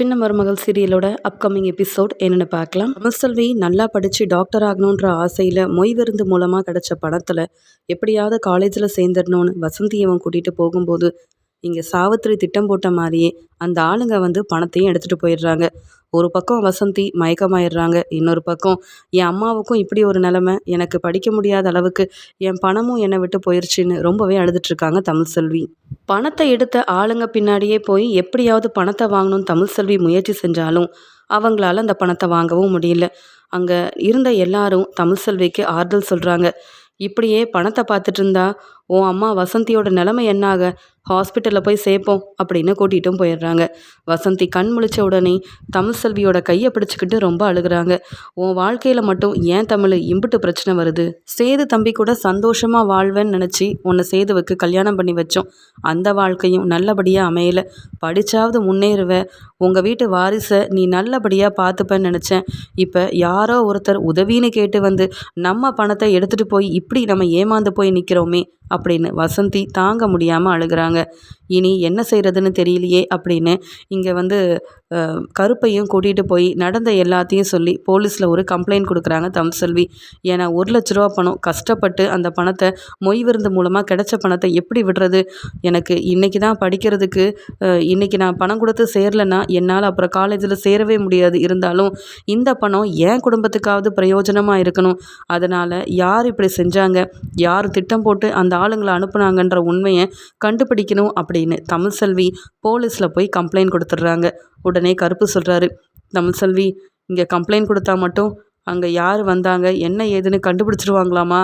சின்ன மருமகள் சீரியலோட upcoming episode என்னென்னு பார்க்கலாம். தமிழ்செல்வி நல்லா படித்து டாக்டர் ஆகணுன்ற ஆசையில் மொய் விருந்து மூலமாக கிடச்ச பணத்தில் எப்படியாவது காலேஜில் சேர்ந்துடணும்னு வசந்தியவன் கூட்டிகிட்டு போகும்போது இங்கே சாவித்திரி திட்டம் போட்ட மாதிரியே அந்த ஆளுங்க வந்து பணத்தையும் எடுத்துகிட்டு போயிடுறாங்க. ஒரு பக்கம் வசந்தி மயக்கமாயிடுறாங்க. இன்னொரு பக்கம் என் அம்மாவுக்கும் இப்படி ஒரு நிலமை. எனக்கு படிக்க முடியாத அளவுக்கு என் பணமும் என்னை விட்டு போயிடுச்சுன்னு ரொம்பவே அழுதுட்ருக்காங்க தமிழ்செல்வி பணத்தை எடுத்த ஆளுங்க பின்னாடியே போய் எப்படியாவது பணத்தை வாங்கணும்னு தமிழ்செல்வி முயற்சி செஞ்சாலும் அவங்களால அந்த பணத்தை வாங்கவும் முடியல. அங்கே இருந்த எல்லாரும் தமிழ்செல்விக்கு ஆறுதல் சொல்கிறாங்க இப்படியே பணத்தை பார்த்துட்டு இருந்தா உன் அம்மா வசந்தியோட நிலைமை என்னாக? ஹாஸ்பிட்டலில் போய் சேர்ப்போம் அப்படின்னு கூட்டிகிட்டும் போயிடுறாங்க. வசந்தி கண் முழிச்ச உடனே தமிழ் செல்வியோட கையை பிடிச்சிக்கிட்டு ரொம்ப அழுகுறாங்க. உன் வாழ்க்கையில் மட்டும் ஏன் தமிழ் இம்புட்டு பிரச்சனை வருது? சேது தம்பி கூட சந்தோஷமாக வாழ்வேன்னு நினச்சி உன்னை சேதுவுக்கு கல்யாணம் பண்ணி வச்சோம். அந்த வாழ்க்கையும் நல்லபடியாக அமையலை. படித்தாவது முன்னேறுவ. உங்கள் வீட்டு வாரிசை நீ நல்லபடியாக பார்த்துப்பேன்னு நினச்சேன். இப்போ யாரோ ஒருத்தர் உதவின்னு கேட்டு வந்து நம்ம பணத்தை எடுத்துகிட்டு போய் இப்படி நம்ம ஏமாந்து போய் நிற்கிறோமே அப்படின்னு வசந்தி தாங்க முடியாமல் அழுகிறாங்க. இனி என்ன செய்கிறதுன்னு தெரியலையே அப்படின்னு இங்கே வந்து கருப்பையும் கூட்டிகிட்டு போய் நடந்த எல்லாத்தையும் சொல்லி போலீஸில் ஒரு கம்ப்ளைண்ட் கொடுக்குறாங்க தமிழ்செல்வி ஏன்னா ஒரு லட்ச ரூபா பணம் கஷ்டப்பட்டு அந்த பணத்தை மொய் விருந்து மூலமாக கிடைச்ச பணத்தை எப்படி விடுறது? எனக்கு இன்றைக்கி தான் படிக்கிறதுக்கு இன்றைக்கி நான் பணம் கொடுத்து சேரலைன்னா என்னால் அப்புறம் காலேஜில் சேரவே முடியாது. இருந்தாலும் இந்த பணம் என் குடும்பத்துக்காவது பிரயோஜனமாக இருக்கணும். அதனால் யார் இப்படி செஞ்சாங்க? யார் திட்டம் போட்டு அந்த ஆளுங்களை அனுப்புனாங்கன்ற உண்மையை கண்டுபிடிக்கணும் அப்படி அப்படின்னு தமிழ்செல்வி போலீஸில் போய் கம்ப்ளைண்ட் கொடுத்துட்றாங்க. உடனே கருப்பு சொல்கிறாரு தமிழ்செல்வி இங்கே கம்ப்ளைண்ட் கொடுத்தா மட்டும் அங்கே யார் வந்தாங்க? என்ன ஏதுன்னு கண்டுபிடிச்சிருவாங்களாமா?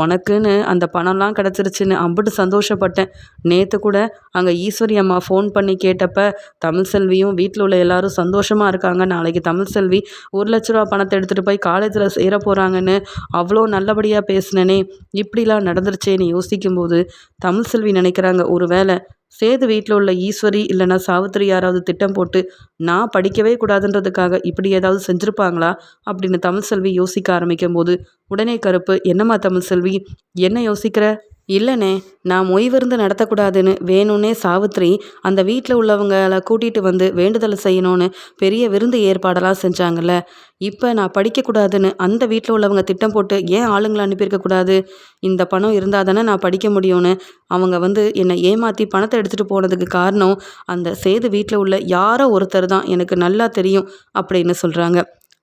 உனக்குன்னு அந்த பணம்லாம் கிடச்சிருச்சுன்னு அம்பிட்டு சந்தோஷப்பட்டேன். நேற்று கூட அங்கே ஈஸ்வரி அம்மா ஃபோன் பண்ணி கேட்டப்ப தமிழ்செல்வியும் வீட்டில் உள்ள எல்லாரும் சந்தோஷமாக இருக்காங்க. நாளைக்கு தமிழ்செல்வி ஒரு லட்ச ரூபா பணத்தை எடுத்துகிட்டு போய் காலேஜில் சேர போகிறாங்கன்னு அவ்வளோ நல்லபடியாக பேசினனே. இப்படிலாம் நடந்துருச்சேன்னு யோசிக்கும்போது தமிழ்செல்வி நினைக்கிறாங்க ஒரு வேளை சேது வீட்டில் உள்ள ஈஸ்வரி இல்லைன்னா சாவித்திரி யாராவது திட்டம் போட்டு நான் படிக்கவே கூடாதுன்றதுக்காக இப்படி ஏதாவது செஞ்சுருப்பாங்களா? அப்படின்னு தமிழ்செல்வி யோசிக்க ஆரம்பிக்கும் போது உடனே கருப்பு என்னம்மா தமிழ்செல்வி என்ன யோசிக்கிற? இல்லைண்ணே நான் மொய் விருந்து நடத்தக்கூடாதுன்னு வேணும்னே சாவித்ரி அந்த வீட்டில் உள்ளவங்களை கூட்டிகிட்டு வந்து வேண்டுதல் செய்யணும்னு பெரிய விருந்து ஏற்பாடெல்லாம் செஞ்சாங்கல்ல. இப்போ நான் படிக்கக்கூடாதுன்னு அந்த வீட்டில் உள்ளவங்க திட்டம் போட்டு ஏன் ஆளுங்களை அனுப்பியிருக்கக்கூடாது? இந்த பணம் இருந்தால் தானே நான் படிக்க முடியும்னு. அவங்க வந்து என்னை ஏமாற்றி பணத்தை எடுத்துகிட்டு போனதுக்கு காரணம் அந்த சேது வீட்டில் உள்ள யாரோ ஒருத்தர் தான் எனக்கு நல்லா தெரியும் அப்படின்னு சொல்கிறாங்க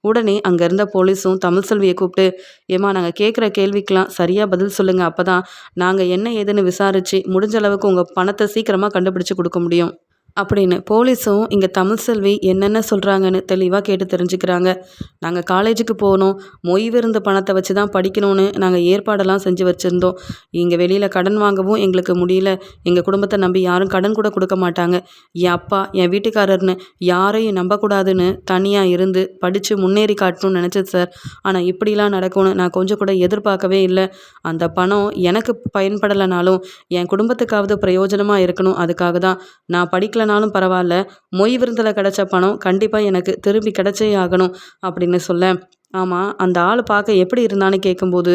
உடனே அங்கே இருந்த போலீஸும் தமிழ்செல்வியை கூப்பிட்டு ஏமா நாங்கள் கேட்குற கேள்விக்கெலாம் சரியாக பதில் சொல்லுங்கள் அப்போ தான் நாங்கள் என்ன ஏதுன்னு விசாரித்து முடிஞ்ச அளவுக்கு உங்கள் பணத்தை சீக்கிரமாக கண்டுபிடிச்சி கொடுக்க முடியும். அப்படின்னு போலீஸும் இங்கே தமிழ்செல்வி என்னென்ன சொல்கிறாங்கன்னு தெளிவாக கேட்டு தெரிஞ்சுக்கிறாங்க. நாங்கள் காலேஜுக்கு போகணும் மொய் விருந்த பணத்தை வச்சு தான் படிக்கணும்னு நாங்கள் ஏற்பாடெல்லாம் செஞ்சு வச்சுருந்தோம். இங்கே வெளியில் கடன் வாங்கவும் எங்களுக்கு முடியல. எங்கள் குடும்பத்தை நம்பி யாரும் கடன் கூட கொடுக்க மாட்டாங்க. என் அப்பா என் வீட்டுக்காரர்னு யாரையும் நம்பக்கூடாதுன்னு தனியாக இருந்து படித்து முன்னேறி காட்டணும்னு நினச்சது சார். ஆனால் இப்படிலாம் நடக்கும்னு நான் கொஞ்சம் கூட எதிர்பார்க்கவே இல்லை. அந்த பணம் எனக்கு பயன்படலைனாலும் என் குடும்பத்துக்காவது பிரயோஜனமாக இருக்கணும். அதுக்காக தான் நான் படிக்கல இல்லைனாலும் பரவாயில்ல. மொய் விருந்தில் கிடச்ச பணம் கண்டிப்பாக எனக்கு திரும்பி கிடச்சே ஆகணும் அப்படின்னு சொல்ல. ஆமாம் அந்த ஆள் பார்க்க எப்படி இருந்தான்னு கேட்கும்போது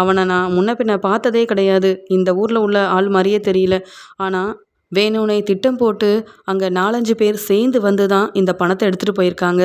அவனை நான் முன்ன பின்ன பார்த்ததே கிடையாது. இந்த ஊரில் உள்ள ஆள் மாதிரியே தெரியல. ஆனால் வேணுனை திட்டம் போட்டு அங்கே நாலஞ்சு பேர் சேர்ந்து வந்து தான் இந்த பணத்தை எடுத்துகிட்டு போயிருக்காங்க.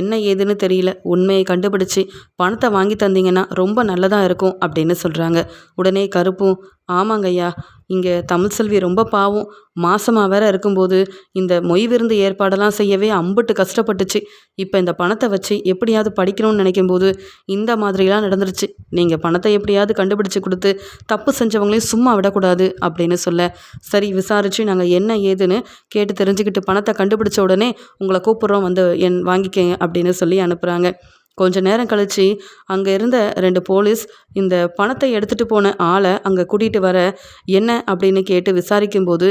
என்ன ஏதுன்னு தெரியல. உண்மையை கண்டுபிடிச்சி பணத்தை வாங்கி தந்தீங்கன்னா ரொம்ப நல்லதாக இருக்கும் அப்படின்னு சொல்கிறாங்க உடனே கருப்பும் ஆமாங்கய்யா இங்கே தமிழ் செல்வி ரொம்ப பாவம். மாசமாக வேற இருக்கும்போது இந்த மொய் விருந்து ஏற்பாடெல்லாம் செய்யவே அம்புட்டு கஷ்டப்பட்டுச்சு. இப்போ இந்த பணத்தை வச்சு எப்படியாவது படிக்கணும்னு நினைக்கும் போது இந்த மாதிரிலாம் நடந்துருச்சு. நீங்கள் பணத்தை எப்படியாவது கண்டுபிடிச்சு கொடுத்து தப்பு செஞ்சவங்களையும் சும்மா விடக்கூடாது அப்படின்னு சொல்ல சரி விசாரித்து நாங்கள் என்ன ஏதுன்னு கேட்டு தெரிஞ்சுக்கிட்டு பணத்தை கண்டுபிடிச்ச உடனே உங்களை கூப்பிட்றோம் வந்து என் வாங்கிக்கங்க அப்படின்னு சொல்லி அனுப்புகிறாங்க கொஞ்ச நேரம் கழித்து அங்கே இருந்த ரெண்டு போலீஸ் இந்த பணத்தை எடுத்துகிட்டு போன ஆளை அங்கே கூட்டிகிட்டு வர என்ன? அப்படின்னு கேட்டு விசாரிக்கும்போது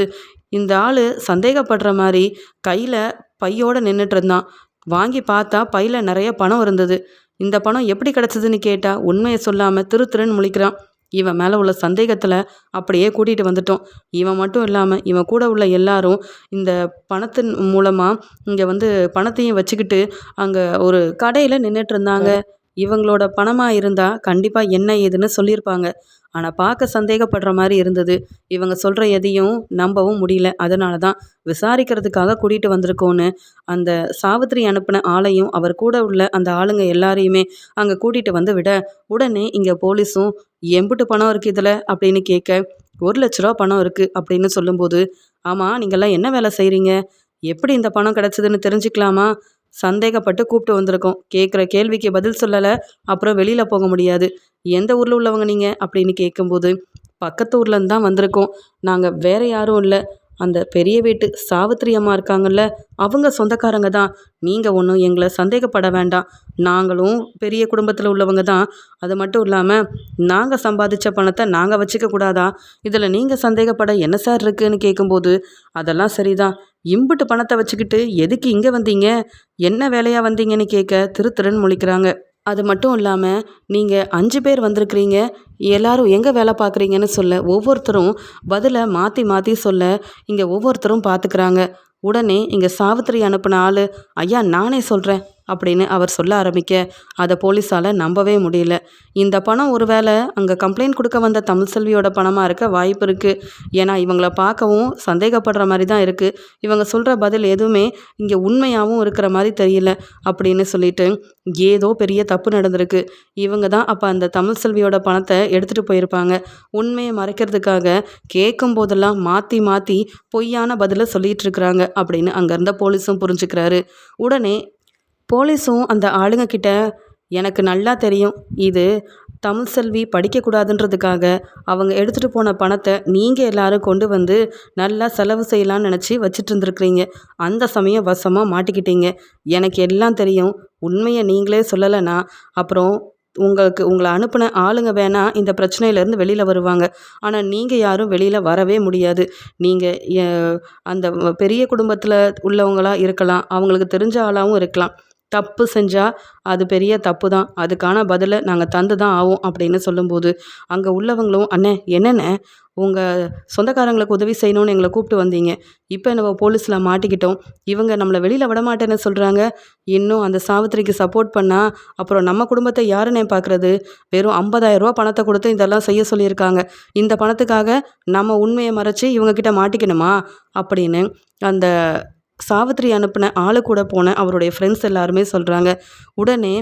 இந்த ஆள் சந்தேகப்படுற மாதிரி கையில் பையோடு நின்றுட்டு இருந்தான். வாங்கி பார்த்தா பையில் நிறைய பணம் இருந்தது. இந்த பணம் எப்படி கிடச்சிதுன்னு கேட்டால் உண்மையை சொல்லாமல் திரு திருன்னு முழிக்கிறான். இவன் மேலே உள்ள சந்தேகத்தில் அப்படியே கூட்டிகிட்டு வந்துட்டோம். இவன் மட்டும் இல்லாமல் இவன் கூட உள்ள எல்லாரும் இந்த பணத்தின் மூலமாக இங்கே வந்து பணத்தையும் வச்சுக்கிட்டு அங்கே ஒரு கடையில் நின்றுட்டு இருந்தாங்க. இவங்களோட பணமாக இருந்தால் கண்டிப்பாக என்ன ஏதுன்னு சொல்லியிருப்பாங்க. ஆனால் பார்க்க சந்தேகப்படுற மாதிரி இருந்தது. இவங்க சொல்கிற எதையும் நம்பவும் முடியல. அதனால தான் விசாரிக்கிறதுக்காக கூட்டிகிட்டு வந்திருக்கோன்னு அந்த சாவித்திரி அனுப்பின ஆளையும் அவர் கூட உள்ள அந்த ஆளுங்க எல்லாரையுமே அங்கே கூட்டிகிட்டு வந்து விட உடனே இங்கே போலீஸும் எம்புட்டு பணம் இருக்குது இதில்? அப்படின்னு கேட்க ஒரு லட்ச ரூபா பணம் இருக்குது அப்படின்னு சொல்லும்போது ஆமாம் நீங்கள்லாம் என்ன வேலை செய்கிறீங்க எப்படி இந்த பணம் கிடச்சிதுன்னு தெரிஞ்சுக்கலாமா? சந்தேகப்பட்டு கூப்பிட்டு வந்திருக்கோம். கேட்குற கேள்விக்கு பதில் சொல்லலை. அப்புறம் வெளியில் போக முடியாது. எந்த ஊரில் உள்ளவங்க நீங்கள் அப்படின்னு கேட்கும்போது பக்கத்து ஊர்லேருந்து தான் வந்திருக்கோம். நாங்கள் வேறு யாரும் இல்லை. அந்த பெரிய வீட்டு சாவித்திரி அம்மா இருக்காங்கல்ல அவங்க சொந்தக்காரங்க தான். நீங்கள் ஒன்றும் எங்களை சந்தேகப்பட வேண்டாம். நாங்களும் பெரிய குடும்பத்தில் உள்ளவங்க தான். அது மட்டும் இல்லாமல் நாங்கள் சம்பாதிச்ச பணத்தை நாங்கள் வச்சுக்க கூடாதா? இதில் நீங்கள் சந்தேகப்பட என்ன சார் இருக்குன்னு கேட்கும்போது அதெல்லாம் சரிதான். இம்புட்டு பணத்தை வச்சுக்கிட்டு எதுக்கு இங்கே வந்தீங்க? என்ன வேலையாக வந்தீங்கன்னு கேட்க திருத்திறன் முழிக்கிறாங்க. அது மட்டும் இல்லாமல் நீங்கள் அஞ்சு பேர் வந்திருக்கிறீங்க. எல்லாரும் எங்கே வேலை பார்க்குறீங்கன்னு சொல்ல ஒவ்வொருத்தரும் பதிலை மாற்றி மாற்றி சொல்ல இங்கே ஒவ்வொருத்தரும் பார்த்துக்கிறாங்க உடனே இங்கே சாவித்திரி அனுப்பின ஆள் ஐயா நானே சொல்கிறேன் அப்படின்னு அவர் சொல்ல ஆரம்பிக்க அதை போலீஸால் நம்பவே முடியல. இந்த பணம் ஒருவேளை அங்கே கம்ப்ளைண்ட் கொடுக்க வந்த தமிழ்செல்வியோட பணமாக இருக்க வாய்ப்பு இருக்குது ஏன்னா இவங்கள பார்க்கவும் சந்தேகப்படுற மாதிரி தான் இருக்குது இவங்க சொல்கிற பதில் எதுவுமே இங்கே உண்மையாகவும் இருக்கிற மாதிரி தெரியல அப்படின்னு சொல்லிட்டு ஏதோ பெரிய தப்பு நடந்திருக்கு. இவங்க தான் அப்போ அந்த தமிழ்செல்வியோட பணத்தை எடுத்துகிட்டு போயிருப்பாங்க. உண்மையை மறைக்கிறதுக்காக கேட்கும் போதெல்லாம் மாற்றி மாற்றி பொய்யான பதிலை சொல்லிகிட்டு இருக்கிறாங்க அப்படின்னு அங்கே இருந்த போலீஸும் புரிஞ்சுக்கிறாரு. உடனே போலீஸும் அந்த ஆளுங்க கிட்ட எனக்கு நல்லா தெரியும். இது தமிழ் செல்வி படிக்கக்கூடாதுன்றதுக்காக அவங்க எடுத்துகிட்டு போன பணத்தை நீங்கள் எல்லாரும் கொண்டு வந்து நல்லா செலவு செய்யலான்னு நினச்சி வச்சுட்டு இருந்துருக்குறீங்க அந்த சமயம் வசமாக மாட்டிக்கிட்டீங்க. எனக்கு எல்லாம் தெரியும். உண்மையை நீங்களே சொல்லலைன்னா அப்புறம் உங்களுக்கு உங்களை அனுப்பின ஆளுங்க வேணால் இந்த பிரச்சனையிலேருந்து வெளியில் வருவாங்க. ஆனால் நீங்கள் யாரும் வெளியில் வரவே முடியாது. நீங்கள் அந்த பெரிய குடும்பத்தில் உள்ளவங்களாக இருக்கலாம். அவங்களுக்கு தெரிஞ்ச ஆளாகவும் இருக்கலாம். தப்பு செஞ்சால் அது பெரிய தப்பு தான் அதுக்கான பதிலை நாங்கள் தந்து தான் ஆகும் அப்படின்னு சொல்லும்போது அங்கே உள்ளவங்களும் அண்ணே என்னென்ன உங்கள் சொந்தக்காரங்களுக்கு உதவி செய்யணும்னு எங்களை கூப்பிட்டு வந்தீங்க. இப்போ நம்ம போலீஸில் மாட்டிக்கிட்டோம். இவங்க நம்மளை வெளியில் விட மாட்டேன்னு சொல்கிறாங்க இன்னும் அந்த சாவித்திரிக்கு சப்போர்ட் பண்ணால் அப்புறம் நம்ம குடும்பத்தை யாருன்னே பார்க்குறது? வெறும் ஐம்பதாயிரரூபா பணத்தை கொடுத்து இதெல்லாம் செய்ய சொல்லியிருக்காங்க. இந்த பணத்துக்காக நம்ம உண்மையை மறைச்சி இவங்கக்கிட்ட மாட்டிக்கணுமா? அப்படின்னு அந்த சாவித்திரி அனுப்பின ஆளு கூட போன அவருடைய ஃப்ரெண்ட்ஸ் எல்லாருமே சொல்கிறாங்க உடனே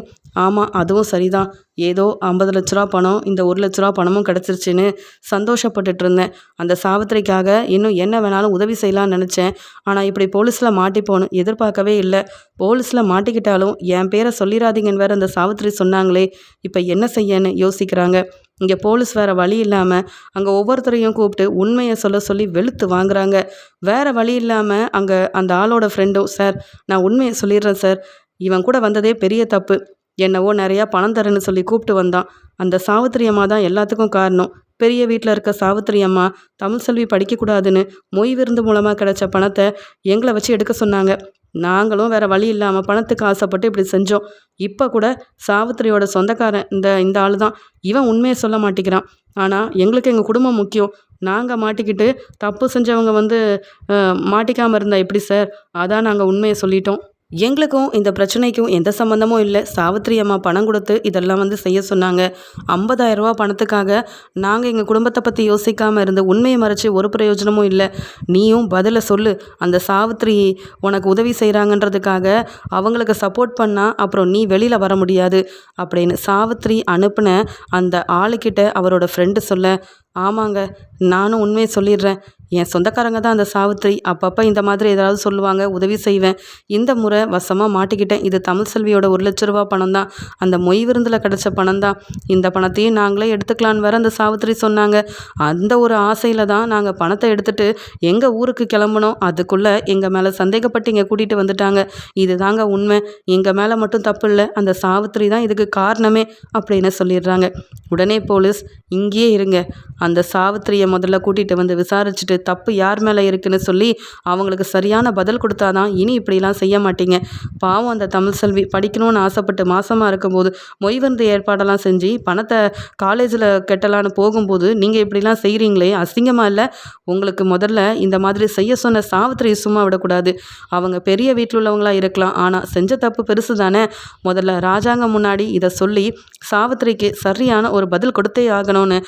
ஆமாம் அதுவும் சரிதான். ஏதோ ஐம்பது லட்ச ரூபா பணம் இந்த ஒரு லட்ச ரூபா பணமும் கிடச்சிருச்சின்னு சந்தோஷப்பட்டுட்டு இருந்தேன். அந்த சாவித்திரிக்காக இன்னும் என்ன வேணாலும் உதவி செய்யலாம்னு நினச்சேன். ஆனால் இப்படி போலீஸில் மாட்டிப்போன்னு எதிர்பார்க்கவே இல்லை. போலீஸில் மாட்டிக்கிட்டாலும் என் பேரை சொல்லிடாதீங்கன்னு வேறு அந்த சாவித்திரி சொன்னாங்களே இப்போ என்ன செய்யன்னு யோசிக்கிறாங்க. இங்கே போலீஸ் வேறு வழி இல்லாமல் அங்கே ஒவ்வொருத்தரையும் கூப்பிட்டு உண்மையை சொல்ல சொல்லி வெளுத்து வாங்குறாங்க. வேறு வழி இல்லாமல் அங்கே அந்த ஆளோட ஃப்ரெண்டும் சார் நான் உண்மையை சொல்லிடுறேன் சார். இவன் கூட வந்ததே பெரிய தப்பு. என்னவோ நிறையா பணம் தரேன்னு சொல்லி கூப்பிட்டு வந்தான். அந்த சாவித்திரி அம்மா தான் எல்லாத்துக்கும் காரணம். பெரிய வீட்டில் இருக்க சாவித்திரி அம்மா தமிழ் செல்வி படிக்கக்கூடாதுன்னு மொய் விருந்து மூலமாக கிடைச்ச பணத்தை எங்களை வச்சு எடுக்க சொன்னாங்க. நாங்களும் வேறு வழி இல்லாமல் பணத்துக்கு ஆசைப்பட்டு இப்படி செஞ்சோம். இப்போ கூட சாவித்திரியோட சொந்தக்காரன் இந்த இந்த ஆள் தான். இவன் உண்மையை சொல்ல மாட்டேங்கிறான். ஆனால் எங்களுக்கு எங்கள் குடும்பம் முக்கியம். நாங்கள் மாட்டிக்கிட்டு தப்பு செஞ்சவங்க வந்து மாட்டிக்காமல் இருந்தால் எப்படி சார்? அதான் நாங்கள் உண்மையை சொல்லிட்டோம். எங்களுக்கும் இந்த பிரச்சனைக்கும் எந்த சம்மந்தமும் இல்லை. சாவித்திரி அம்மா பணம் கொடுத்து இதெல்லாம் வந்து செய்ய சொன்னாங்க. ஐம்பதாயிரரூபா பணத்துக்காக நாங்கள் எங்கள் குடும்பத்தை பற்றி யோசிக்காமல் இருந்து உண்மையை மறைச்சி ஒரு பிரயோஜனமும் இல்லை. நீயும் பதிலை சொல்லு. அந்த சாவித்திரி உனக்கு உதவி செய்கிறாங்கன்றதுக்காக அவங்களுக்கு சப்போர்ட் பண்ணால் அப்புறம் நீ வெளியில் வர முடியாது அப்படின்னு சாவித்திரி அனுப்பின அந்த ஆளுக்கிட்ட அவரோட ஃப்ரெண்டு சொல்ல ஆமாங்க நானும் உண்மையை சொல்லிடுறேன். என் சொந்தக்காரங்க தான் அந்த சாவித்திரி. அப்பப்போ இந்த மாதிரி ஏதாவது சொல்லுவாங்க உதவி செய்வேன். இந்த முறை வசமாக மாட்டிக்கிட்டேன். இது தமிழ் செல்வியோட ஒரு லட்ச ரூபா பணம் தான். அந்த மொய் விருந்தில் கிடச்ச பணம் தான். இந்த பணத்தையும் நாங்களே எடுத்துக்கலான்னு வேற அந்த சாவித்திரி சொன்னாங்க. அந்த ஒரு ஆசையில் தான் நாங்கள் பணத்தை எடுத்துகிட்டு எங்கள் ஊருக்கு கிளம்புனோம். அதுக்குள்ளே எங்கள் மேலே சந்தேகப்பட்டு இங்கே கூட்டிகிட்டு வந்துட்டாங்க. இது தாங்க உண்மை. எங்கள் மேலே மட்டும் தப்பு இல்லை. அந்த சாவித்திரி தான் இதுக்கு காரணமே அப்படின்னு சொல்லிடுறாங்க. உடனே போலீஸ் இங்கேயே இருங்க. அந்த சாவித்திரியை முதல்ல கூட்டிகிட்டு வந்து விசாரிச்சுட்டு தப்பு யார் மேலே இருக்குன்னு சொல்லி அவங்களுக்கு சரியான பதில் கொடுத்தாதான் இனி இப்படிலாம் செய்ய மாட்டீங்க. பாவம் அந்த தமிழ் செல்வி. படிக்கணும்னு ஆசைப்பட்டு மாசமாக இருக்கும்போது மொய்வந்து ஏற்பாடெல்லாம் செஞ்சு பணத்தை காலேஜில் கெட்டலான்னு போகும்போது நீங்கள் இப்படிலாம் செய்கிறீங்களே அசிங்கமாக இல்லை? உங்களுக்கு முதல்ல இந்த மாதிரி செய்ய சொன்ன சாவித்திரி சும்மா விடக்கூடாது. அவங்க பெரிய வீட்டில் உள்ளவங்களா இருக்கலாம். ஆனால் செஞ்ச தப்பு பெருசு தானே. முதல்ல ராஜாங்கம் முன்னாடி இதை சொல்லி சாவித்திரிக்கு சரியான ஒரு பதில் கொடுத்தே ஆகணும்னு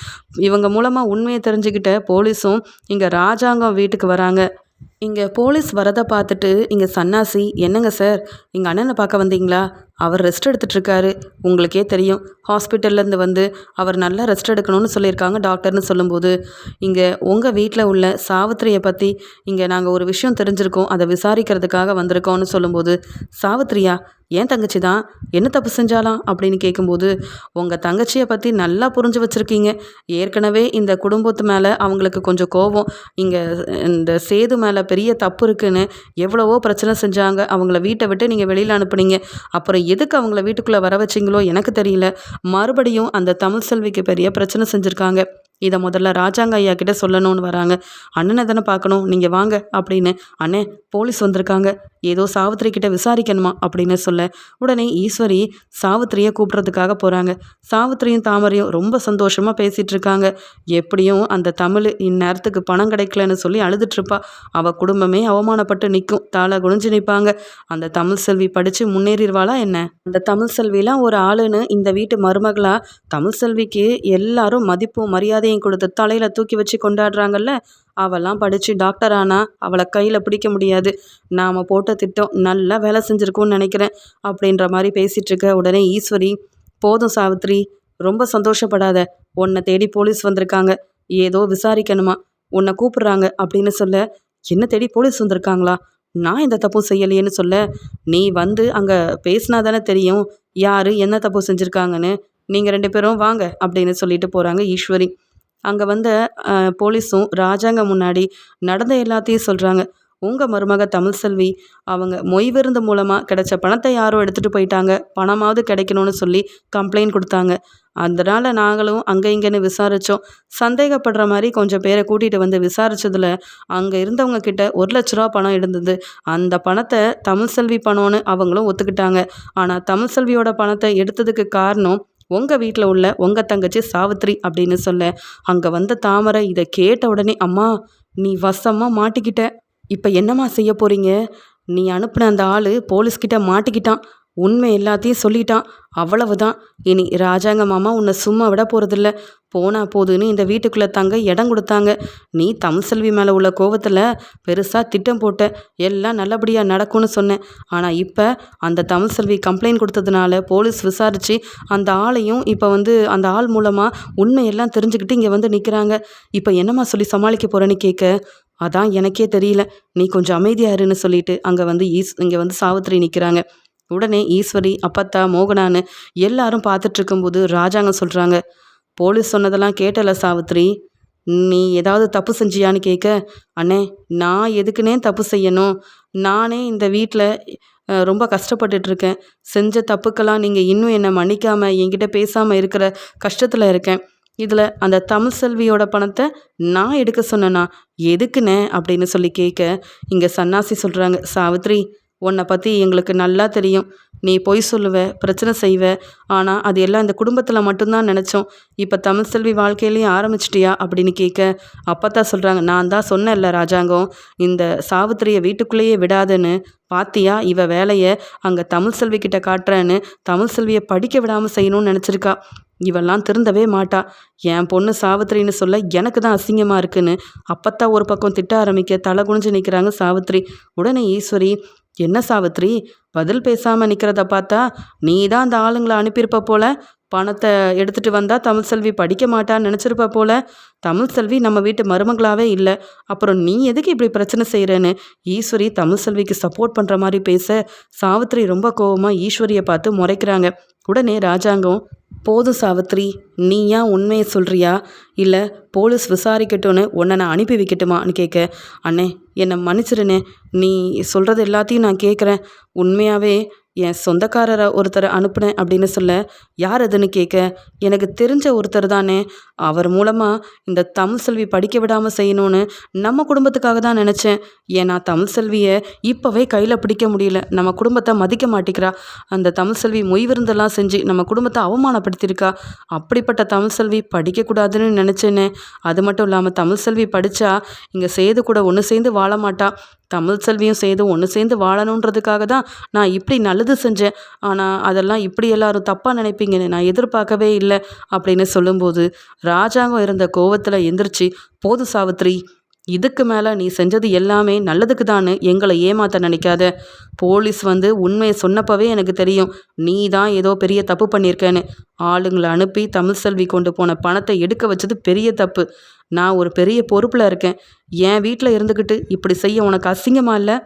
இவங்க மூலமாக உண்மையை தெரிஞ்சுக்கிட்ட போலீஸும் இங்கே ராஜாங்கம் வீட்டுக்கு வராங்க. இங்கே போலீஸ் வரதை பார்த்துட்டு இங்கே சன்னாசி என்னங்க சார்? எங்கள் அண்ணனை பார்க்க வந்தீங்களா? அவர் ரெஸ்ட் எடுத்துட்ருக்காரு உங்களுக்கே தெரியும். ஹாஸ்பிட்டல்லேருந்து வந்து அவர் நல்லா ரெஸ்ட் எடுக்கணும்னு சொல்லியிருக்காங்க டாக்டர்னு சொல்லும்போது. இங்கே உங்கள் வீட்டில் உள்ள சாவித்திரியை பற்றி இங்கே நாங்கள் ஒரு விஷயம் தெரிஞ்சிருக்கோம். அதை விசாரிக்கிறதுக்காக வந்திருக்கோம்னு சொல்லும்போது சாவித்திரியா ஏன் தங்கச்சி தான் என்ன தப்பு செஞ்சாலாம் அப்படின்னு கேட்கும்போது உங்கள் தங்கச்சியை பற்றி நல்லா புரிஞ்சு வச்சுருக்கீங்க. ஏற்கனவே இந்த குடும்பத்து மேலே அவங்களுக்கு கொஞ்சம் கோபம். இங்கே இந்த சேது மேலே பெரிய தப்பு இருக்குன்னு எவ்வளவோ பிரச்சனை செஞ்சாங்க. அவங்கள வீட்டை விட்டு நீங்கள் வெளியில் அனுப்புனீங்க. அப்புறம் எதுக்கு அவங்கள வீட்டுக்குள்ளே வர வச்சிங்களோ எனக்கு தெரியல. மறுபடியும் அந்த தமிழ் செல்விக்கு பெரிய பிரச்சனை செஞ்சுருக்காங்க. இதை முதல்ல ராஜாங்க ஐயா கிட்ட சொல்லணும்னு வராங்க. அண்ணனை தானே பார்க்கணும் நீங்கள் வாங்க அப்படின்னு. அண்ணே போலீஸ் வந்திருக்காங்க. ஏதோ சாவித்திரி கிட்ட விசாரிக்கணுமா அப்படின்னு சொல்ல. உடனே ஈஸ்வரி சாவித்திரியை கூப்பிட்றதுக்காக போகிறாங்க சாவித்திரியும் தாமரையும் ரொம்ப சந்தோஷமாக பேசிகிட்டு இருக்காங்க. எப்படியும் அந்த தமிழ் இந்நேரத்துக்கு பணம் கிடைக்கலன்னு சொல்லி அழுதுட்ருப்பா அவள் குடும்பமே அவமானப்பட்டு நிற்கும் தாளை குனிஞ்சு நிற்பாங்க அந்த தமிழ் செல்வி படித்து முன்னேறிடுவாளா என்ன? அந்த தமிழ் செல்விலாம் ஒரு ஆளுன்னு இந்த வீட்டு மருமகளா தமிழ் செல்விக்கு எல்லாரும் மதிப்பும் மரியாதையும் கொடுத்து தலையில் தூக்கி வச்சு கொண்டாடுறாங்கல்ல? அவெல்லாம் படித்து டாக்டர் ஆனால் அவளை கையில் பிடிக்க முடியாது. நாம் போட்ட திட்டம் நல்லா வேலை செஞ்சுருக்கோன்னு நினைக்கிறேன் அப்படின்ற மாதிரி பேசிகிட்டு இருக்க உடனே ஈஸ்வரி போதும் சாவித்ரி ரொம்ப சந்தோஷப்படாத. உன்னை தேடி போலீஸ் வந்திருக்காங்க. ஏதோ விசாரிக்கணுமா? உன்னை கூப்பிடுறாங்க. அப்படின்னு சொல்ல என்ன தேடி போலீஸ் வந்திருக்காங்களா? நான் எந்த தப்பும் செய்யலையேன்னு சொல்ல நீ வந்து அங்கே பேசினா தானே தெரியும் யார் என்ன தப்பு செஞ்சுருக்காங்கன்னு. நீங்கள் ரெண்டு பேரும் வாங்க. அப்படின்னு சொல்லிட்டு போகிறாங்க ஈஸ்வரி. அங்கே வந்த போலீஸும் ராஜாங்க முன்னாடி நடந்த எல்லாத்தையும் சொல்கிறாங்க உங்கள் மருமக தமிழ்செல்வி அவங்க மொய் விருந்து மூலமாக கிடைச்ச பணத்தை யாரோ எடுத்துகிட்டு போயிட்டாங்க. பணமாவது கிடைக்கணும்னு சொல்லி கம்ப்ளைண்ட் கொடுத்தாங்க. அதனால் நாங்களும் அங்கே இங்கேன்னு விசாரித்தோம் சந்தேகப்படுற மாதிரி கொஞ்சம் பேரை கூட்டிகிட்டு வந்து விசாரித்ததில் அங்கே இருந்தவங்க கிட்ட ஒரு லட்ச ரூபா பணம் இருந்தது. அந்த பணத்தை தமிழ்செல்வி பணம்னு அவங்களும் ஒத்துக்கிட்டாங்க. ஆனால் தமிழ்செல்வியோட பணத்தை எடுத்ததுக்கு காரணம் உங்கள் வீட்டில் உள்ள உங்கள் தங்கச்சி சாவித்ரி அப்படின்னு சொல்ல அங்கே வந்த தாமரை இதை கேட்ட உடனே அம்மா நீ வசமாக மாட்டிக்கிட்ட. இப்போ என்னம்மா செய்ய போகிறீங்க நீ அனுப்பின அந்த ஆள் போலீஸ்கிட்ட மாட்டிக்கிட்டான். உண்மை எல்லாத்தையும் சொல்லிட்டான். அவ்வளவுதான். இனி ராஜாங்க மாமா உன்னை சும்மா விட போகிறதில்ல போனா போதுன்னு இந்த வீட்டுக்குள்ளே தங்க இடம் கொடுத்தாங்க. நீ தமிழ் செல்வி மேலே உள்ள கோவத்தில் பெருசாக திட்டம் போட்ட. எல்லாம் நல்லபடியாக நடக்கும்னு சொன்னேன் ஆனால் இப்போ அந்த தமிழ் செல்வி கம்ப்ளைண்ட் கொடுத்ததுனால போலீஸ் விசாரித்து அந்த ஆளையும் இப்போ வந்து அந்த ஆள் மூலமாக உண்மையெல்லாம் தெரிஞ்சுக்கிட்டு இங்கே வந்து நிற்கிறாங்க இப்போ என்னம்மா சொல்லி சமாளிக்க போகிறேன்னு கேட்க அதான் எனக்கே தெரியல. நீ கொஞ்சம் அமைதியாக இருன்னு சொல்லிட்டு அங்கே வந்து ஈஸ் இங்கே வந்து சாவித்திரி நிற்கிறாங்க உடனே ஈஸ்வரி அப்பத்தா மோகனான்னு எல்லாரும் பார்த்துட்டு இருக்கும்போது ராஜாங்க சொல்கிறாங்க போலீஸ் சொன்னதெல்லாம் கேட்டல சாவித்ரி. நீ ஏதாவது தப்பு செஞ்சியான்னு கேட்க அண்ணே நான் எதுக்குன்னே தப்பு செய்யணும். நானே இந்த வீட்டில் ரொம்ப கஷ்டப்பட்டுட்ருக்கேன். செஞ்ச தப்புக்கெல்லாம் நீங்கள் இன்னும் என்னை மன்னிக்காமல் என்கிட்ட பேசாமல் இருக்கிற கஷ்டத்தில் இருக்கேன். இதில் அந்த தமிழ் செல்வியோட பணத்தை நான் எடுக்க சொன்னேன்னா எதுக்குண்ணே? அப்படின்னு சொல்லி கேட்க இங்கே சன்னாசி சொல்கிறாங்க சாவித்ரி உன்னை பற்றி எங்களுக்கு நல்லா தெரியும். நீ பொய் சொல்லுவ பிரச்சனை செய்வ. ஆனால் அது எல்லாம் இந்த குடும்பத்தில் மட்டும்தான் நினச்சோம். இப்போ தமிழ் செல்வி வாழ்க்கையிலையும் ஆரம்பிச்சிட்டியா அப்படின்னு கேட்க அப்பத்தான் சொல்கிறாங்க நான் தான் சொன்னேன்ல ராஜாங்கம் இந்த சாவித்திரியை வீட்டுக்குள்ளேயே விடாதுன்னு. பாத்தியா இவ வேலையை அங்கே தமிழ் செல்வி கிட்ட காட்டுறேன்னு தமிழ் செல்வியை படிக்க விடாமல் செய்யணும்னு நினச்சிருக்கா. இவெல்லாம் திருந்தவே மாட்டா. என் பொண்ணு சாவித்திரின்னு சொல்ல எனக்கு தான் அசிங்கமாக இருக்குன்னு அப்பத்தா ஒரு பக்கம் திட்ட ஆரம்பிக்க தலை குனிஞ்சு நிற்கிறாங்க சாவித்திரி. உடனே ஈஸ்வரி என்ன சாவித்ரி? பதில் பேசாமல் நிற்கிறத பார்த்தா நீ தான் அந்த ஆளுங்களை அனுப்பியிருப்ப போல பணத்தை எடுத்துகிட்டு வந்தால் தமிழ் செல்வி படிக்க மாட்டான்னு நினச்சிருப்ப போல. தமிழ் செல்வி நம்ம வீட்டு மருமகளாகவே இல்லை. அப்புறம் நீ எதுக்கு இப்படி பிரச்சனை செய்கிறேன்னு ஈஸ்வரி தமிழ் செல்விக்கு சப்போர்ட் பண்ணுற மாதிரி பேச சாவித்ரி ரொம்ப கோபமாக ஈஸ்வரியை பார்த்து முறைக்கிறாங்க. உடனே ராஜாங்கம் போதும் சாவித்ரி நீ ஏன் உண்மையை சொல்கிறியா இல்லை போலீஸ் விசாரிக்கட்டும்னு உன்னை நான் அனுப்பி வைக்கட்டுமான்னு கேட்க அண்ணே என்னை மன்னிச்சிருண்ணே. நீ சொல்கிறது எல்லாத்தையும் நான் கேட்குறேன் உண்மையாகவே என் சொந்தக்காரரை ஒருத்தரை அனுப்புனேன் அப்படின்னு சொல்ல யார் அதுன்னு கேட்க? எனக்கு தெரிஞ்ச ஒருத்தர் தானே. அவர் மூலமாக இந்த தமிழ் செல்வி படிக்க விடாமல் செய்யணும்னு நம்ம குடும்பத்துக்காக தான் நினச்சேன். ஏன்னா தமிழ் செல்வியை இப்போவே கையில் பிடிக்க முடியல. நம்ம குடும்பத்தை மதிக்க மாட்டேங்கிறா. அந்த தமிழ் செல்வி மொய் விருந்தெல்லாம் செஞ்சு நம்ம குடும்பத்தை அவமானப்படுத்தியிருக்கா. அப்படிப்பட்ட தமிழ் செல்வி படிக்கக்கூடாதுன்னு நினச்சேனே. அது மட்டும் இல்லாமல் தமிழ் செல்வி படித்தா இங்கே சேது கூட ஒன்று சேர்ந்து வாழ மாட்டா. தமிழ் செல்வியும் சேதும் ஒன்று சேர்ந்து வாழணுன்றதுக்காக தான் நான் இப்படி நல்லது செஞ்சேன். ஆனால் அதெல்லாம் இப்படி எல்லாரும் தப்பாக நினைப்பீங்கன்னு நான் எதிர்பார்க்கவே இல்லை அப்படின்னு சொல்லும்போது ராஜாங்கம் இருந்த கோவத்தில் எந்திரிச்சு போது சாவித்ரி இதுக்கு மேலே நீ செஞ்சது எல்லாமே நல்லதுக்கு தான்னு எங்களை ஏமாத்த நினைக்காத. போலீஸ் வந்து உண்மையை சொன்னப்பவே எனக்கு தெரியும். நீ தான் ஏதோ பெரிய தப்பு பண்ணியிருக்கேன்னு. ஆளுங்களை அனுப்பி தமிழ் செல்வி கொண்டு போன பணத்தை எடுக்க வச்சது பெரிய தப்பு. நான் ஒரு பெரிய பொறுப்பில் இருக்கேன். என் வீட்டில் இருந்துக்கிட்டு இப்படி செய்ய உனக்கு அசிங்கமா இல்லை?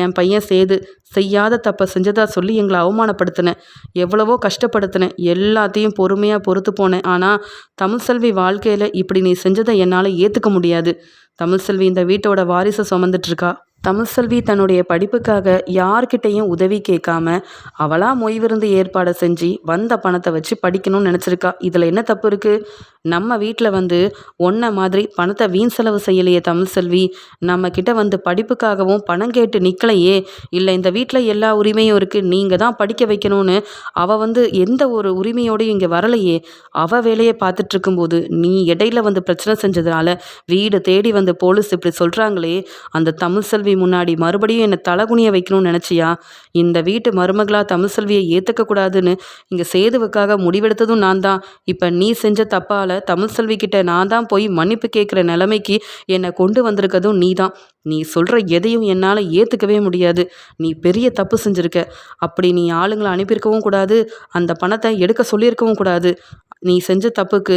என் பையன் சேது செய்யாத தப்பை செஞ்சதா சொல்லி எங்களை அவமானப்படுத்தினேன் எவ்வளவோ கஷ்டப்படுத்தினேன் எல்லாத்தையும் பொறுமையாக பொறுத்து போனேன். ஆனால் தமிழ் செல்வி வாழ்க்கையில் இப்படி நீ செஞ்சதை என்னால் ஏற்றுக்க முடியாது. தமிழ் செல்வி இந்த வீட்டோட வாரிசை சுமந்துட்டுருக்கா தமிழ்செல்வி தன்னுடைய படிப்புக்காக யார்கிட்டையும் உதவி கேட்காம அவளாக மொய்விருந்து ஏற்பாடை செஞ்சு வந்த பணத்தை வச்சு படிக்கணும்னு நினச்சிருக்கா. இதில் என்ன தப்பு இருக்குது நம்ம வீட்டில் வந்து ஒன்றை மாதிரி பணத்தை வீண் செலவு செய்யலையே தமிழ்செல்வி. நம்ம கிட்ட வந்து படிப்புக்காகவும் பணம் கேட்டு நிற்கலையே இல்லை இந்த வீட்டில் எல்லா உரிமையும் இருக்குது நீங்கள் தான் படிக்க வைக்கணும்னு அவள் வந்து எந்த ஒரு உரிமையோடையும் இங்கே வரலையே. அவள் வேலையை பார்த்துட்ருக்கும்போது நீ இடையில வந்து பிரச்சனை செஞ்சதுனால வீடு தேடி வந்து போலீஸ் இப்படி சொல்கிறாங்களே அந்த தமிழ் செல்வி முன்னாடி மறுபடியும் என்னை தலகுனிய வைக்கணும்னு நினச்சியா? இந்த வீட்டு மருமகளாக தமிழ் செல்வியை ஏற்றுக்க கூடாதுன்னு இங்கே சேதுவுக்காக முடிவெடுத்ததும் நான் தான். இப்போ நீ செஞ்ச தப்பால் தமிழ் செல்வி கிட்ட நான் தான் போய் மன்னிப்பு கேட்குற நிலைமைக்கு என்னை கொண்டு வந்திருக்கதும் நீ தான் நீ சொல்கிற எதையும் என்னால் ஏற்றுக்கவே முடியாது. நீ பெரிய தப்பு செஞ்சுருக்க. அப்படி நீ ஆளுங்களை அனுப்பியிருக்கவும் கூடாது. அந்த பணத்தை எடுக்க சொல்லியிருக்கவும் கூடாது. நீ செஞ்ச தப்புக்கு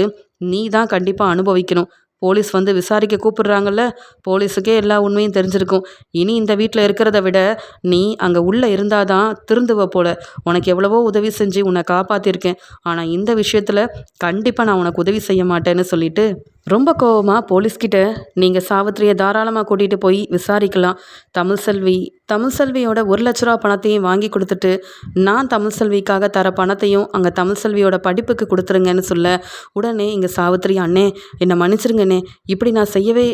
நீ தான் கண்டிப்பாக அனுபவிக்கணும். போலீஸ் வந்து விசாரிக்க கூப்பிடுறாங்கல்ல? போலீஸுக்கே எல்லா உண்மையும் தெரிஞ்சிருக்கும். இனி இந்த வீட்டில் இருக்கிறத விட நீ அங்கே உள்ளே இருந்தால் தான் திருந்துவ போல. உனக்கு எவ்வளவோ உதவி செஞ்சு உன்னை காப்பாற்றிருக்கேன் ஆனால் இந்த விஷயத்தில் கண்டிப்பாக நான் உனக்கு உதவி செய்ய மாட்டேன்னு சொல்லிட்டு ரொம்ப கோவமாக போலீஸ்கிட்ட நீங்கள் சாவித்திரியை தாராளமாக கூட்டிகிட்டு போய் விசாரிக்கலாம். தமிழ் செல்வி தமிழ் செல்வியோட ஒரு லட்ச ரூபா பணத்தையும் வாங்கி கொடுத்துட்டு நான் தமிழ் செல்விக்காக தர பணத்தையும் அங்கே தமிழ் செல்வியோட படிப்புக்கு கொடுத்துருங்கன்னு சொல்ல உடனே இங்கே சாவித்திரி அண்ணே என்னை மன்னிச்சிருங்கண்ணே. இப்படி நான் செய்யவே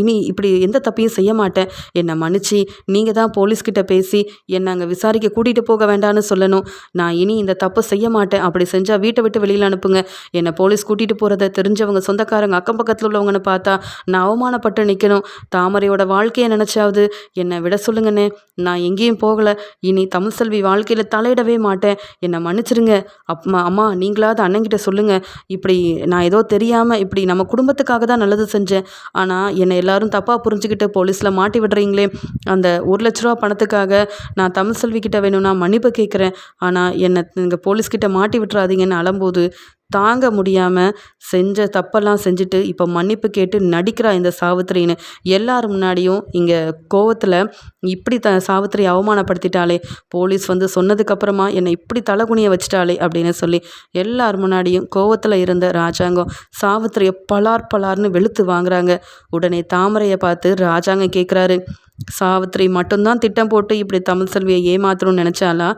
இனி இப்படி எந்த தப்பையும் செய்ய மாட்டேன். என்னை மன்னிச்சு நீங்கள் தான் போலீஸ்கிட்ட பேசி என்னை அங்கே விசாரிக்க கூட்டிகிட்டு போக வேண்டாம்னு சொல்லணும். நான் இனி இந்த தப்பு செய்ய மாட்டேன். அப்படி செஞ்சால் வீட்டை விட்டு வெளியில் அனுப்புங்க. என்னை போலீஸ் கூட்டிகிட்டு போகிறத தெரிஞ்சவங்க சொந்தக்காரங்க அக்கம் பக்கத்தில் உள்ளவங்கன்னு பார்த்தா நான் அவமானப்பட்டு நிற்கணும் தாமரையோட வாழ்க்கையை நினச்சாவது என்னை விட சொல்லுங்கண்ணே நான் எங்கேயும் போகலை. இனி தமிழ் செல்வி வாழ்க்கையில் தலையிடவே மாட்டேன். என்னை மன்னிச்சிருங்க. அம்மா அம்மா நீங்களாவது அண்ணங்கிட்ட சொல்லுங்கள் இப்படி நான் ஏதோ தெரியாமல் இப்படி நம்ம குடும்பத்துக்காக தான் நல்லது செஞ்சேன். ஆனால் என்னை எல்லாரும் தப்பாக புரிஞ்சுக்கிட்டு போலீஸில் மாட்டி விடுறீங்களே. அந்த ஒரு லட்ச ரூபா பணத்துக்காக நான் தமிழ் செல்வி கிட்ட வேணும்னா மன்னிப்பு கேட்குறேன். ஆனால் என்னை நீங்கள் போலீஸ்கிட்ட மாட்டி விட்டுறாதீங்கன்னு அலம்போது தாங்க முடியாமல் செஞ்ச தப்பெல்லாம் செஞ்சுட்டு இப்போ மன்னிப்பு கேட்டு நடிக்கிறா இந்த சாவித்திரின்னு. எல்லார் முன்னாடியும் இங்கே கோவத்தில் இப்படி த சாவித்திரி அவமானப்படுத்திட்டாளே போலீஸ் வந்து சொன்னதுக்கப்புறமா என்னை இப்படி தலகுனிய வச்சிட்டாளே அப்படின்னு சொல்லி எல்லார் முன்னாடியும் கோவத்தில் இருந்த ராஜாங்கம் சாவித்திரியை பலார் பலார்னு வெளுத்து வாங்குறாங்க. உடனே தாமரையை பார்த்து ராஜாங்கம் கேட்குறாரு சாவித்திரி மட்டும்தான் திட்டம் போட்டு இப்படி தமிழ் செல்வியை ஏமாத்தணும்னு நினச்சாலா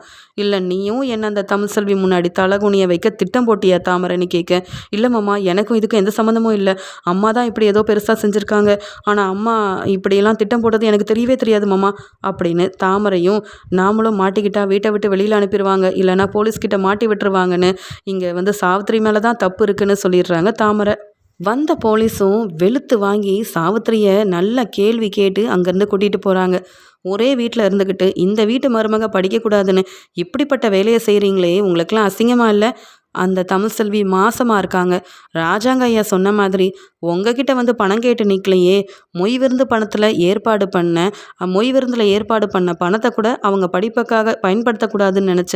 இல்லை நீயும் என்ன அந்த தமிழ் செல்வி முன்னாடி தலகுனியை வைக்க திட்டம் போட்டியா தாமரைன்னு கேட்க இல்லைம்மா எனக்கும் இதுக்கும் எந்த சம்மந்தமும் இல்லை. அம்மா தான் இப்படி ஏதோ பெருசாக செஞ்சுருக்காங்க. ஆனால் அம்மா இப்படியெல்லாம் திட்டம் போட்டது எனக்கு தெரியவே தெரியாது மாமா அப்படின்னு தாமரையும் நாமளும் மாட்டிக்கிட்டா வீட்டை விட்டு வெளியில் அனுப்பிடுவாங்க. இல்லைனா போலீஸ்கிட்ட மாட்டி விட்டுருவாங்கன்னு இங்கே வந்து சாவித்திரி மேலே தான் தப்பு இருக்குன்னு சொல்லிடுறாங்க தாமரை. வந்த போலீஸும் வெளுத்து வாங்கி சாவித்திரியை நல்ல கேள்வி கேட்டு அங்கேருந்து கூட்டிகிட்டு போகிறாங்க ஒரே வீட்டில் இருந்துக்கிட்டு இந்த வீட்டு மருமக படிக்கக்கூடாதுன்னு இப்படிப்பட்ட வேலையை செய்கிறீங்களே உங்களுக்கெல்லாம் அசிங்கமாக இல்லை? அந்த தமிழ் செல்வி மாசமாக இருக்காங்க. ராஜாங்க ஐயா சொன்ன மாதிரி உங்ககிட்ட வந்து பணம் கேட்டு நிற்கலையே மொய் விருந்து பணத்தில் ஏற்பாடு பண்ண மொய் விருந்தில் ஏற்பாடு பண்ண பணத்தை கூட அவங்க படிப்புக்காக பயன்படுத்தக்கூடாதுன்னு நினச்ச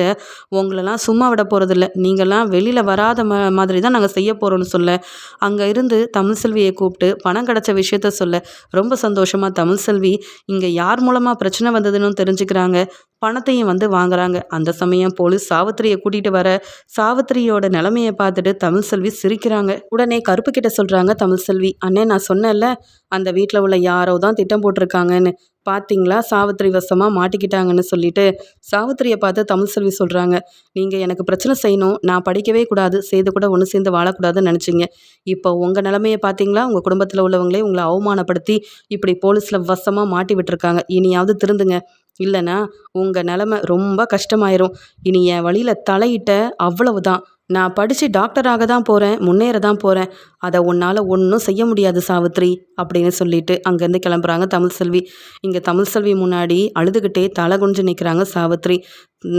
உங்களெல்லாம் சும்மா விட போகிறதில்ல நீங்கள்லாம் வெளியில் வராத ம மாதிரி தான் நாங்கள் செய்ய போகிறோன்னு சொல்ல அங்கே இருந்து தமிழ் செல்வியை கூப்பிட்டு பணம் கிடச்ச விஷயத்த சொல்ல ரொம்ப சந்தோஷமாக தமிழ் செல்வி இங்கே யார் மூலமாக பிரச்சனை வந்ததுன்னு தெரிஞ்சுக்கிறாங்க. பணத்தையும் வந்து வாங்குறாங்க. அந்த சமயம் போலீஸ் சாவித்திரியை கூட்டிகிட்டு வர சாவித்திரியோட நிலமையை பார்த்துட்டு தமிழ் செல்வி சிரிக்கிறாங்க. உடனே கருப்பு கிட்ட சொல்கிறாங்க தமிழ்செல்வி அண்ணே நான் சொன்னேன்ல அந்த வீட்டில் உள்ள யாரோ தான் திட்டம் போட்டிருக்காங்கன்னு. பார்த்தீங்களா சாவித்திரி வசமாக மாட்டிக்கிட்டாங்கன்னு சொல்லிட்டு. சாவித்திரியை பார்த்து தமிழ் செல்வி சொல்கிறாங்க நீங்கள் எனக்கு பிரச்சனை செய்யணும். நான் படிக்கவே கூடாது. செய்து கூட ஒன்று சேர்ந்து வாழக்கூடாதுன்னு நினச்சிங்க. இப்போ உங்கள் நிலமையை பார்த்தீங்களா உங்கள் குடும்பத்தில் உள்ளவங்களே உங்களை அவமானப்படுத்தி இப்படி போலீஸில் வசமாக மாட்டி விட்டுருக்காங்க. இனியாவது திருந்துங்க. இல்லைன்னா உங்கள் நிலமை ரொம்ப கஷ்டமாயிரும். இனி என் வழியில் தலையிட்ட அவ்வளவுதான். நான் படித்து டாக்டராக தான் போகிறேன் முன்னேற தான் போகிறேன் அதை உன்னால் ஒன்றும் செய்ய முடியாது சாவித்ரி அப்படின்னு சொல்லிட்டு அங்கேருந்து கிளம்புறாங்க தமிழ்செல்வி இங்கே தமிழ்செல்வி முன்னாடி அழுதுகிட்டே தலை குஞ்சு நிற்கிறாங்க சாவித்ரி.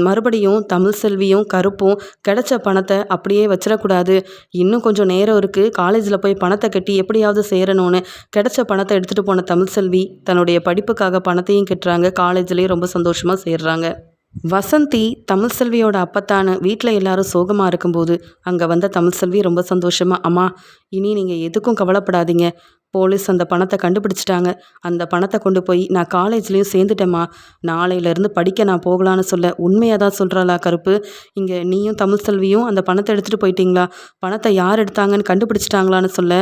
மறுபடியும் தமிழ்செல்வியும் கருப்பும் கிடைச்ச பணத்தை அப்படியே வச்சிடக்கூடாது. இன்னும் கொஞ்சம் நேரம் இருக்குது காலேஜில் போய் பணத்தை கட்டி எப்படியாவது சேரணும்னு கிடைச்ச பணத்தை எடுத்துகிட்டு போன தமிழ்செல்வி தன்னுடைய படிப்புக்காக பணத்தையும் கட்டுறாங்க. காலேஜ்லேயும் ரொம்ப சந்தோஷமாக சேர்றாங்க. வசந்தி தமிழ்செல்வியோட அப்பத்தானு வீட்டில் எல்லாரும் சோகமாக இருக்கும்போது அங்கே வந்த தமிழ்செல்வி ரொம்ப சந்தோஷமாக அம்மா இனி நீங்கள் எதுக்கும் கவலைப்படாதீங்க. போலீஸ் அந்த பணத்தை கண்டுபிடிச்சிட்டாங்க. அந்த பணத்தை கொண்டு போய் நான் காலேஜ்லேயும் சேர்ந்துட்டேம்மா. நாளையிலேருந்து படிக்க நான் போகலான்னு சொல்ல உண்மையாக தான் சொல்கிறாளா கருப்பு. இங்கே நீயும் தமிழ் செல்வியும் அந்த பணத்தை எடுத்துகிட்டு போயிட்டீங்களா? பணத்தை யார் எடுத்தாங்கன்னு கண்டுபிடிச்சிட்டாங்களான்னு சொல்ல.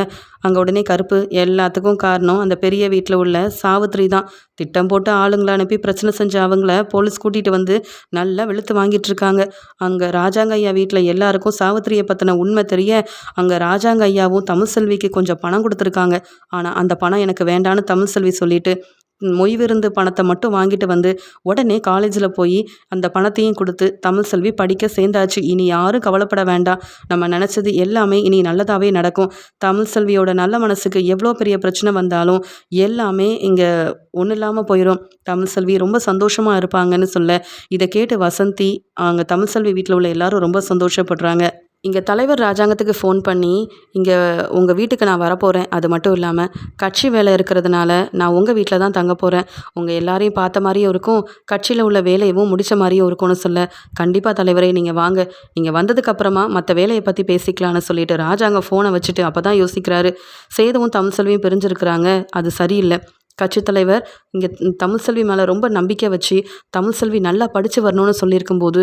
அங்கே உடனே கருப்பு எல்லாத்துக்கும் காரணம் அந்த பெரிய வீட்டில் உள்ள சாவித்ரி தான். திட்டம் போட்டு ஆளுங்களை அனுப்பி பிரச்சனை செஞ்ச அவங்கள போலீஸ் கூட்டிகிட்டு வந்து நல்லா வெளுத்து வாங்கிட்டு இருக்காங்க. அங்கே ராஜாங்க ஐயா வீட்டில் எல்லாருக்கும் சாவித்திரியை பற்றின உண்மை தெரிய அங்கே ராஜாங்க ஐயாவும் தமிழ் செல்விக்கு கொஞ்சம் பணம் கொடுத்துருக்காங்க. ஆனால் அந்த பணம் எனக்கு வேண்டான்னு தமிழ் செல்வி சொல்லிட்டு மொய் விருந்து பணத்தை மட்டும் வாங்கிட்டு வந்து உடனே காலேஜில் போய் அந்த பணத்தையும் கொடுத்து தமிழ் செல்வி படிக்க சேர்ந்தாச்சு. இனி யாரும் கவலைப்பட வேண்டாம். நம்ம நினச்சது எல்லாமே இனி நல்லதாகவே நடக்கும். தமிழ் செல்வியோட நல்ல மனசுக்கு எவ்வளோ பெரிய பிரச்சனை வந்தாலும் எல்லாமே இங்கே ஒன்றும் இல்லாமல் போயிடும் தமிழ் செல்வி ரொம்ப சந்தோஷமாக இருப்பாங்கன்னு சொல்ல இதை கேட்டு வசந்தி அங்கே தமிழ் செல்வி வீட்டில் உள்ள எல்லாரும் ரொம்ப சந்தோஷப்படுறாங்க. இங்கே தலைவர் ராஜாங்கத்துக்கு ஃபோன் பண்ணி இங்கே உங்கள் வீட்டுக்கு நான் வரப்போகிறேன் அது மட்டும் இல்லாமல் கட்சி வேலை இருக்கிறதுனால நான் உங்கள் வீட்டில் தான் தங்க போகிறேன் உங்கள் எல்லாரையும் பார்த்த மாதிரியும் இருக்கும். கட்சியில் உள்ள வேலையவும் முடித்த மாதிரியும் இருக்கும்னு சொல்ல கண்டிப்பாக தலைவரே நீங்கள் வாங்க. நீங்கள் வந்ததுக்கப்புறமா மற்ற வேலையை பற்றி பேசிக்கலான்னு சொல்லிட்டு ராஜாங்க ஃபோனை வச்சுட்டு அப்போ தான் யோசிக்கிறாரு. சேதுவும் தமிழ் செல்வியும் பிரிஞ்சிருக்கிறாங்க. அது சரியில்லை. கட்சித் தலைவர் இங்கே தமிழ்செல்வி மேலே ரொம்ப நம்பிக்கை வச்சு தமிழ்செல்வி நல்லா படித்து வரணும்னு சொல்லியிருக்கும்போது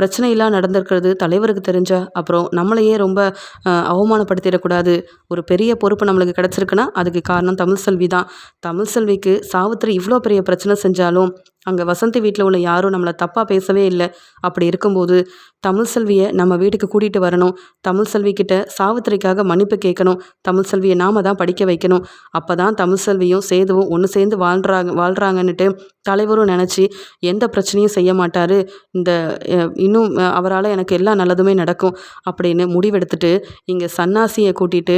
பிரச்சனையெல்லாம் நடந்திருக்கிறது தலைவருக்கு தெரிஞ்ச அப்புறம் நம்மளையே ரொம்ப அவமானப்படுத்திடக்கூடாது. ஒரு பெரிய பொறுப்பு நம்மளுக்கு கிடச்சிருக்குன்னா அதுக்கு காரணம் தமிழ்செல்வி தான். தமிழ்செல்விக்கு சாவித்திரி இவ்வளோ பெரிய பிரச்சனை செஞ்சாலும் அங்கே வசந்தி வீட்டில் உள்ள யாரும் நம்மளை தப்பாக பேசவே இல்லை. அப்படி இருக்கும்போது தமிழ் செல்வியை நம்ம வீட்டுக்கு கூட்டிகிட்டு வரணும். தமிழ் செல்விக்கிட்ட சாவித்திரிக்காக மன்னிப்பு கேட்கணும் தமிழ் செல்வியை நாம தான் படிக்க வைக்கணும். அப்போ தான் தமிழ் செல்வியும் சேதுவும் ஒன்று சேர்ந்து வாழ்கிறாங்க வாழ்கிறாங்கன்னுட்டு தலைவரும் நினச்சி எந்த பிரச்சனையும் செய்ய மாட்டார். இந்த இன்னும் அவரால் எனக்கு எல்லா நல்லதுமே நடக்கும். அப்படின்னு முடிவெடுத்துட்டு இங்கே சன்னாசியை கூட்டிகிட்டு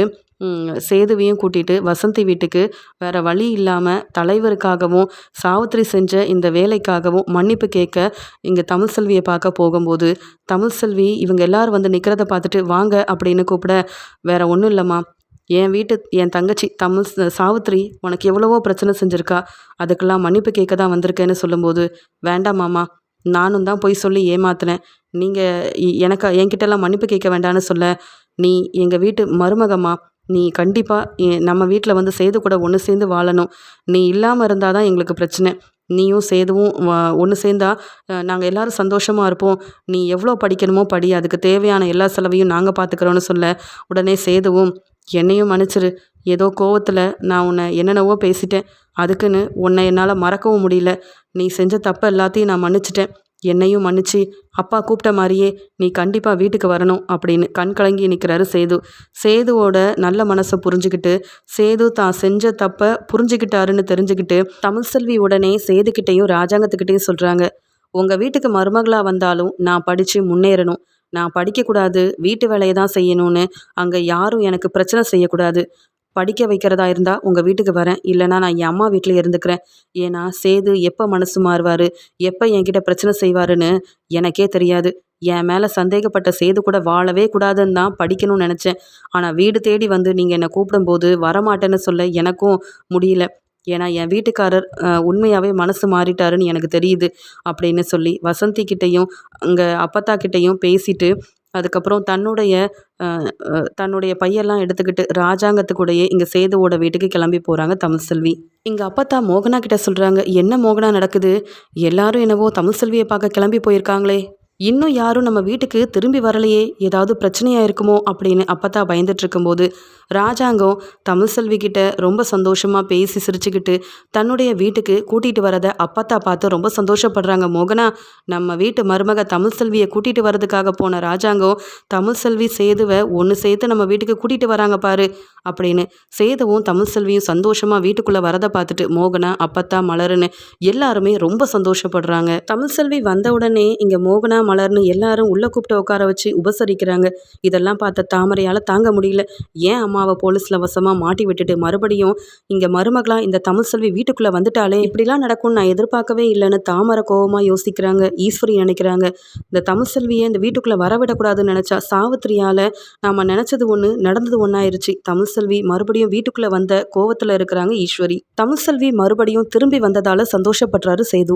சேதுவையும் கூட்டிகிட்டு வசந்தி வீட்டுக்கு வேறு வழி இல்லாமல் தலைவருக்காகவும் சாவித்திரி செஞ்ச இந்த வேலைக்காகவும் மன்னிப்பு கேட்க இங்கே தமிழ் செல்வியை பார்க்க போகும்போது தமிழ் செல்வி இவங்க எல்லாரும் வந்து நிற்கிறத பார்த்துட்டு வாங்க அப்படின்னு கூப்பிட வேறு ஒன்றும் இல்லைம்மா. என் வீட்டு என் தங்கச்சி தமிழ் சாவித்திரி உனக்கு எவ்வளவோ பிரச்சனை செஞ்சுருக்கா. அதுக்கெல்லாம் மன்னிப்பு கேட்க தான் வந்திருக்கேன்னு சொல்லும்போது வேண்டாம் மாமா. நானும் தான் போய் சொல்லி ஏமாத்தினேன். நீங்கள் எனக்கு என்கிட்டலாம் மன்னிப்பு கேட்க வேண்டான்னு சொல்ல. நீ எங்கள் வீட்டு மருமகம்மா. நீ கண்டிப்பாக நம்ம வீட்டில் வந்து சேது கூட ஒன்று சேர்ந்து வாழணும். நீ இல்லாமல் இருந்தால் தான் எங்களுக்கு பிரச்சனை. நீயும் சேதுவும் ஒன்று சேர்ந்தா நாங்கள் எல்லோரும் சந்தோஷமாக இருப்போம். நீ எவ்வளோ படிக்கணுமோ படி அதுக்கு தேவையான எல்லா செலவையும் நாங்கள் பார்த்துக்குறோன்னு சொல்ல உடனே சேதுவும் என்னையும் மன்னிச்சிரு. ஏதோ கோவத்தில் நான் உன்னை என்னென்னவோ பேசிட்டேன். அதுக்குன்னு உன்னை என்னால் மறக்கவும் முடியல. நீ செஞ்ச தப்பை எல்லாத்தையும் நான் மன்னிச்சிட்டேன். என்னையும் மன்னிச்சு அப்பா கூப்பிட்ட மாதிரியே நீ கண்டிப்பாக வீட்டுக்கு வரணும் அப்படின்னு கண் கலங்கி நிற்கிறாரு சேது. சேதுவோட நல்ல மனசை புரிஞ்சுக்கிட்டு சேது தான் செஞ்ச தப்பை புரிஞ்சுக்கிட்டாருன்னு தெரிஞ்சுக்கிட்டு தமிழ்செல்வி உடனே சேதுக்கிட்டேயும் ராஜாங்கத்துக்கிட்டேயும் சொல்கிறாங்க உங்கள் வீட்டுக்கு மருமகளாக வந்தாலும் நான் படித்து முன்னேறணும். நான் படிக்கக்கூடாது வீட்டு வேலையை தான் செய்யணும்னு அங்கே யாரும் எனக்கு பிரச்சனை செய்யக்கூடாது. படிக்க வைக்கிறதா இருந்தால் உங்கள் வீட்டுக்கு வரேன். இல்லைனா நான் என் அம்மா வீட்டில் இருந்துக்கிறேன். ஏன்னா சேது எப்போ மனசு மாறுவார்? எப்போ என்கிட்ட பிரச்சனை செய்வாருன்னு எனக்கே தெரியாது. என் மேலே சந்தேகப்பட்ட சேது கூட வாழவே கூடாதுன்னு தான் படிக்கணும்னு நினச்சேன். ஆனால் வீடு தேடி வந்து நீங்கள் என்னை கூப்பிடும்போது வரமாட்டேன்னு சொல்ல எனக்கும் முடியல. ஏன்னா என் வீட்டுக்காரர் உண்மையாகவே மனசு மாறிட்டாருன்னு எனக்கு தெரியுது. அப்படின்னு சொல்லி வசந்தி கிட்டேயும் அங்கே அப்பத்தா கிட்டேயும் பேசிட்டு அதுக்கப்புறம் தன்னுடைய தன்னுடைய பையெல்லாம் எடுத்துக்கிட்டு ராஜாங்கத்துக்கூடயே இங்கே சேதுவோட வீட்டுக்கு கிளம்பி போகிறாங்க தமிழ்செல்வி இங்கே அப்பத்தா மோகனா கிட்ட சொல்கிறாங்க என்ன மோகனா நடக்குது? எல்லாரும் என்னவோ தமிழ்செல்வியை பார்க்க கிளம்பி போயிருக்காங்களே. இன்னும் யாரும் நம்ம வீட்டுக்கு திரும்பி வரலையே? ஏதாவது பிரச்சனையா இருக்குமோ? அப்படின்னு அப்பத்தா பயந்துட்டு இருக்கும்போது ராஜாங்கம் தமிழ்செல்வி கிட்ட ரொம்ப சந்தோஷமா பேசி சிரிச்சுக்கிட்டு தன்னுடைய வீட்டுக்கு கூட்டிட்டு வரத அப்பத்தா பார்த்து ரொம்ப சந்தோஷப்படுறாங்க. மோகனா நம்ம வீட்டு மருமக தமிழ்செல்வியை கூட்டிட்டு வரதுக்காக போன ராஜாங்கம் தமிழ்செல்வி சேதுவை ஒன்று சேர்த்து நம்ம வீட்டுக்கு கூட்டிட்டு வராங்க பாரு. அப்படின்னு. சேதுவும் தமிழ்செல்வியும் சந்தோஷமா வீட்டுக்குள்ள வரதை பார்த்துட்டு மோகனா அப்பத்தா மலருன்னு எல்லாருமே ரொம்ப சந்தோஷப்படுறாங்க. தமிழ்செல்வி வந்த உடனே இங்க மோகனா மலர்னு எல்லாரும் உள்ள கூப்பிட்டு உட்கார வச்சு உபசரிக்கிறாங்க. இதெல்லாம் பார்த்த தாமரையால தாங்க முடியல. ஏன் அம்மாவை போலீஸ்ல வசமா மாட்டி விட்டுட்டு மறுபடியும் இங்க மருமகளா இந்த தமிழ்செல்வி வீட்டுக்குள்ள வந்துட்டாலே? இப்படிலாம் நடக்கும்னு நான் எதிர்பார்க்கவே இல்லைன்னு தாமரை கோவமா யோசிக்கிறாங்க ஈஸ்வரி நினைக்கிறாங்க. இந்த தமிழ்செல்வியை இந்த வீட்டுக்குள்ள வரவிடக்கூடாதுன்னு நினைச்சா சாவித்திரியால நாம நினைச்சது ஒண்ணு நடந்தது ஒண்ணாயிருச்சு. தமிழ்செல்வி மறுபடியும் வீட்டுக்குள்ள வந்த கோவத்துல இருக்கிறாங்க ஈஸ்வரி. தமிழ்செல்வி மறுபடியும் திரும்பி வந்ததால சந்தோஷப்படுறாரு சேது.